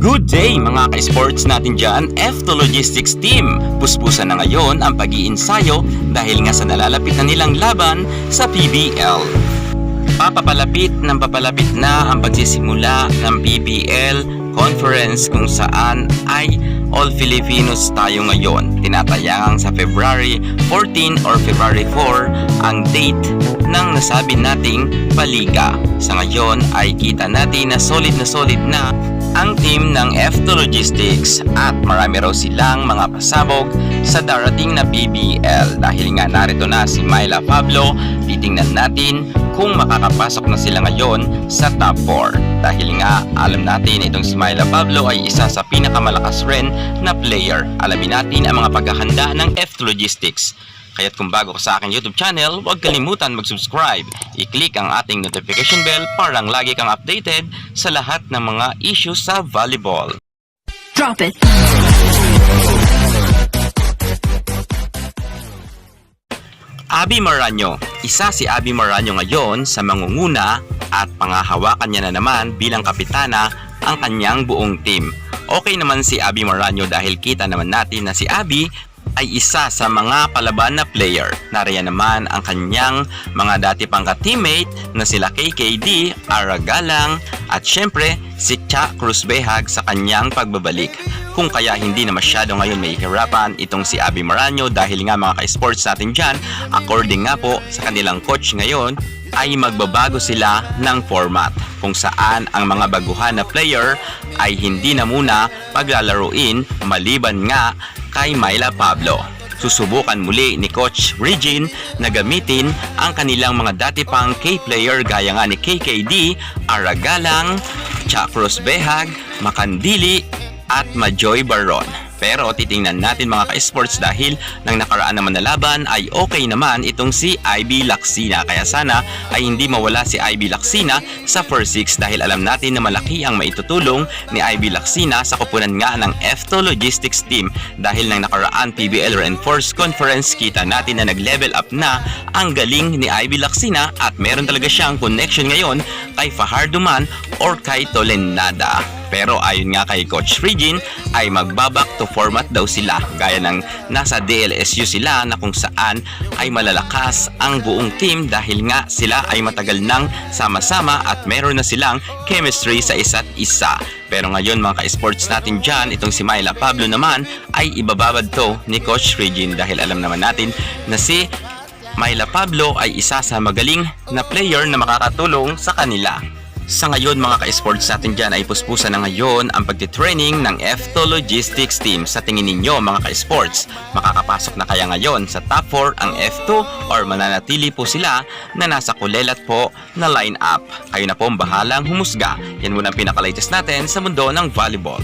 Good day mga ka-sports natin dyan, F2 Logistics Team! Puspusan na ngayon ang pag-iinsayo dahil nga sa nalalapit na nilang laban sa PBL. Papapalapit ng papalapit na ang pagsisimula ng PBL conference kung saan ay All Filipinos tayo ngayon. Tinatayang sa February 14 or February 4 ang date ng nasabi nating paliga. Sa ngayon ay kita natin na solid na solid na ang team ng F2 Logistics at marami raw silang mga pasabog sa darating na PBL dahil nga narito na si Myla Pablo titingnan natin kung makakapasok na sila ngayon sa top 4 dahil nga alam natin itong si Myla Pablo ay isa sa pinakamalakas rin na player. Alamin natin ang mga paghahanda ng F2 Logistics Kaya't kung bago ka sa aking YouTube channel, huwag kalimutan mag-subscribe. I-click ang ating notification bell para lagi kang updated sa lahat ng mga issues sa volleyball. Drop it. Abi Maranyo. Isa si Abi Maranyo ngayon sa mangunguna at pangahawakan niya na naman bilang kapitana ang kanyang buong team. Okay naman si Abi Maranyo dahil kita naman natin na si Abi ay isa sa mga palaban na player. Nariyan naman ang kanyang mga dati pang ka-teammate na sila KKD, Aragalang at syempre si Cha Cruz Behag sa kanyang pagbabalik. Kung kaya hindi na masyado ngayon may hirapan itong si Abi Maranyo dahil nga mga ka-sports natin dyan, according nga po sa kanilang coach ngayon, ay magbabago sila ng format kung saan ang mga baguhan na player ay hindi na muna paglalaruin maliban nga kay Myla Pablo. Susubukan muli ni Coach Regine na gamitin ang kanilang mga dati pang K-player gaya nga ni KKD, Aragalang, Chakros Behag, Makandili at Majoy Baron. Pero titingnan natin mga ka-sports dahil nang nakaraan naman na laban ay okay naman itong si Ivy Laksina. Kaya sana ay hindi mawala si Ivy Laksina sa first six dahil alam natin na malaki ang maitutulong ni Ivy Laksina sa kupunan nga ng F2 Logistics Team. Dahil nang nakaraan PBL Reinforced Conference kita natin na nag-level up na ang galing ni Ivy Laksina at meron talaga siyang connection ngayon kay Fajardo Man or kay Tolenada. Pero ayon nga kay Coach Regine ay magbaback to format daw sila gaya ng nasa DLSU sila na kung saan ay malalakas ang buong team dahil nga sila ay matagal nang sama-sama at meron na silang chemistry sa isa't isa. Pero ngayon mga ka-sports natin dyan, itong si Myla Pablo naman ay ibababad to ni Coach Regine dahil alam naman natin na si Myla Pablo ay isa sa magaling na player na makakatulong sa kanila. Sa ngayon mga ka-sports natin dyan ay puspusan na ngayon ang pagtitraining ng F2 Logistics Team. Sa tingin ninyo mga ka-sports, makakapasok na kaya ngayon sa top 4 ang F2 or mananatili po sila na nasa kulelat po na line-up. Kayo na po ang bahalang humusga. Yan muna ang pinaka-latest natin sa mundo ng volleyball.